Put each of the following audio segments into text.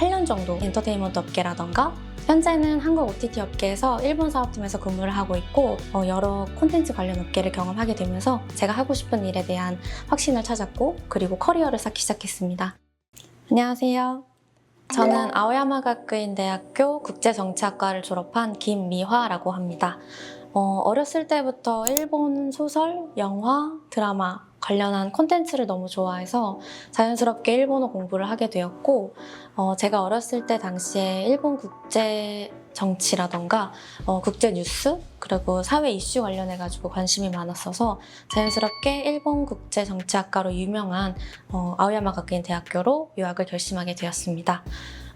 8년 정도 엔터테인먼트 업계라던가 현재는 한국 OTT 업계에서 일본 사업팀에서 근무를 하고 있고 어, 여러 콘텐츠 관련 업계를 경험하게 되면서 제가 하고 싶은 일에 대한 확신을 찾았고 그리고 커리어를 쌓기 시작했습니다. 안녕하세요. 저는 아오야마 가쿠인 대학교 국제정치학과를 졸업한 김미화라고 합니다. 어, 어렸을 때부터 일본 소설, 영화, 드라마 관련한 콘텐츠를 너무 좋아해서 자연스럽게 일본어 공부를 하게 되었고 어, 제가 어렸을 때 당시에 일본 국제 정치라던가 어, 국제 뉴스 그리고 사회 이슈 관련해 가지고 관심이 많았어서 자연스럽게 일본 국제 정치학과로 유명한 어, 아오야마 가쿠인 대학교로 유학을 결심하게 되었습니다.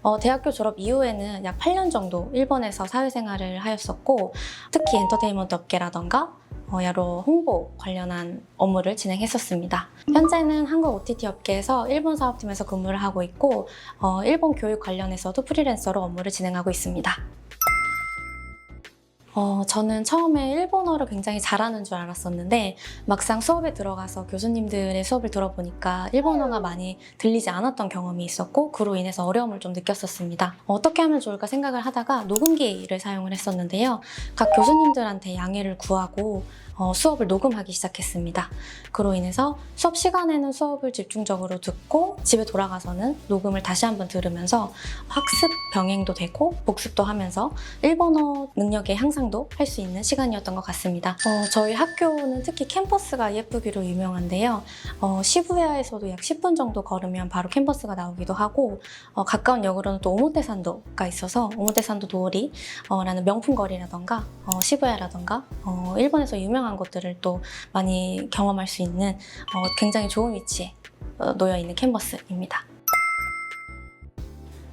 어, 대학교 졸업 이후에는 약 8년 정도 일본에서 사회생활을 하였었고 특히 엔터테인먼트 업계라던가 어, 여러 홍보 관련한 업무를 진행했었습니다. 현재는 한국 OTT 업계에서 일본 사업팀에서 근무를 하고 있고 어, 일본 교육 관련해서도 프리랜서로 업무를 진행하고 있습니다. 어, 저는 처음에 일본어를 굉장히 잘하는 줄 알았었는데 막상 수업에 들어가서 교수님들의 수업을 들어보니까 일본어가 많이 들리지 않았던 경험이 있었고 그로 인해서 어려움을 좀 느꼈었습니다. 어떻게 하면 좋을까 생각을 하다가 녹음기를 사용을 했었는데요. 각 교수님들한테 양해를 구하고 어, 수업을 녹음하기 시작했습니다. 그로 인해서 수업 시간에는 수업을 집중적으로 듣고 집에 돌아가서는 녹음을 다시 한번 들으면서 학습 병행도 되고 복습도 하면서 일본어 능력의 향상 도 할 수 있는 시간이었던 것 같습니다. 어, 저희 학교는 특히 캠퍼스가 예쁘기로 유명한데요. 어, 시부야에서도 약 10분 정도 걸으면 바로 캠퍼스가 나오기도 하고 어, 가까운 역으로는 또 오모테산도가 있어서 오모테산도 도리라는 명품 거리라던가 어, 시부야라던가 어, 일본에서 유명한 곳들을 또 많이 경험할 수 있는 어, 굉장히 좋은 위치에 어, 놓여 있는 캠퍼스입니다.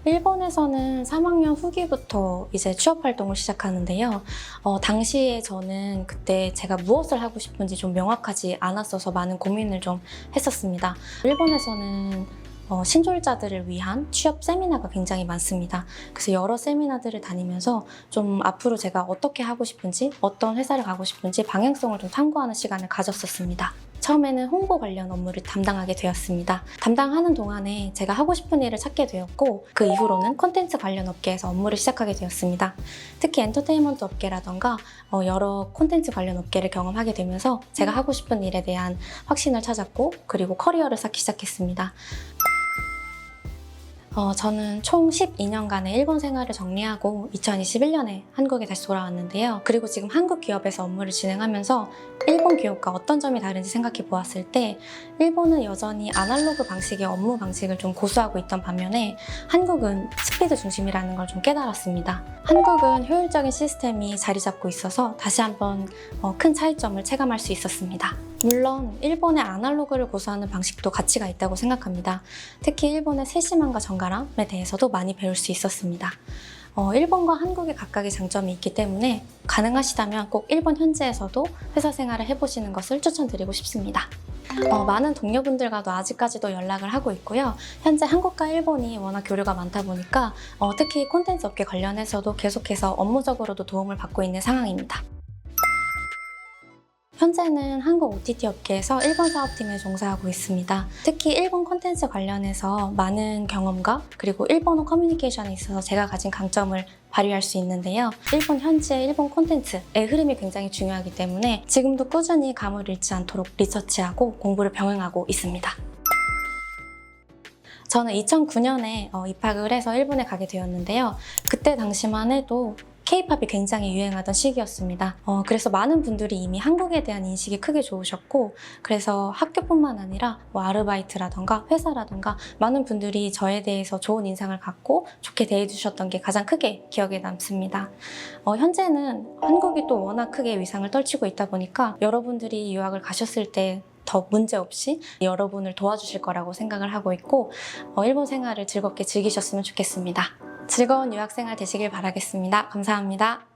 일본에서는 3학년 후기부터 이제 취업 활동을 시작하는데요. 어, 당시에 저는 그때 제가 무엇을 하고 싶은지 좀 명확하지 않았어서 많은 고민을 좀 했었습니다. 일본에서는 어, 신졸자들을 위한 취업 세미나가 굉장히 많습니다. 그래서 여러 세미나들을 다니면서 좀 앞으로 제가 어떻게 하고 싶은지, 어떤 회사를 가고 싶은지 방향성을 좀 탐구하는 시간을 가졌었습니다. 처음에는 홍보 관련 업무를 담당하게 되었습니다. 담당하는 동안에 제가 하고 싶은 일을 찾게 되었고 그 이후로는 콘텐츠 관련 업계에서 업무를 시작하게 되었습니다. 특히 엔터테인먼트 업계라던가 어, 여러 콘텐츠 관련 업계를 경험하게 되면서 제가 하고 싶은 일에 대한 확신을 찾았고 그리고 커리어를 쌓기 시작했습니다. 어, 저는 총 12년간의 일본 생활을 정리하고 2021년에 한국에 다시 돌아왔는데요. 그리고 지금 한국 기업에서 업무를 진행하면서 일본 기업과 어떤 점이 다른지 생각해 보았을 때 일본은 여전히 아날로그 방식의 업무 방식을 좀 고수하고 있던 반면에 한국은 스피드 중심이라는 걸 좀 깨달았습니다. 한국은 효율적인 시스템이 자리 잡고 있어서 다시 한번 어, 큰 차이점을 체감할 수 있었습니다. 물론 일본의 아날로그를 고수하는 방식도 가치가 있다고 생각합니다. 특히 일본의 세심함과 정갈함에 대해서도 많이 배울 수 있었습니다. 어, 일본과 한국의 각각의 장점이 있기 때문에 가능하시다면 꼭 일본 현지에서도 회사 생활을 해보시는 것을 추천드리고 싶습니다. 어, 많은 동료분들과도 아직까지도 연락을 하고 있고요. 현재 한국과 일본이 워낙 교류가 많다 보니까 어, 특히 콘텐츠 업계 관련해서도 계속해서 업무적으로도 도움을 받고 있는 상황입니다. 현재는 한국 OTT 업계에서 일본 사업팀에 종사하고 있습니다. 특히 일본 콘텐츠 관련해서 많은 경험과 그리고 일본어 커뮤니케이션에 있어서 제가 가진 강점을 발휘할 수 있는데요. 일본 현지의 일본 콘텐츠의 흐름이 굉장히 중요하기 때문에 지금도 꾸준히 감을 잃지 않도록 리서치하고 공부를 병행하고 있습니다. 저는 2009년에 어, 입학을 해서 일본에 가게 되었는데요. 그때 당시만 해도 K-팝이 굉장히 유행하던 시기였습니다. 어, 그래서 많은 분들이 이미 한국에 대한 인식이 크게 좋으셨고, 그래서 학교뿐만 아니라 뭐 아르바이트라던가 회사라던가 많은 분들이 저에 대해서 좋은 인상을 갖고 좋게 대해주셨던 게 가장 크게 기억에 남습니다. 어, 현재는 한국이 또 워낙 크게 위상을 떨치고 있다 보니까 여러분들이 유학을 가셨을 때더 문제 없이 여러분을 도와주실 거라고 생각을 하고 있고 어, 일본 생활을 즐겁게 즐기셨으면 좋겠습니다. 즐거운 유학생활 되시길 바라겠습니다. 감사합니다.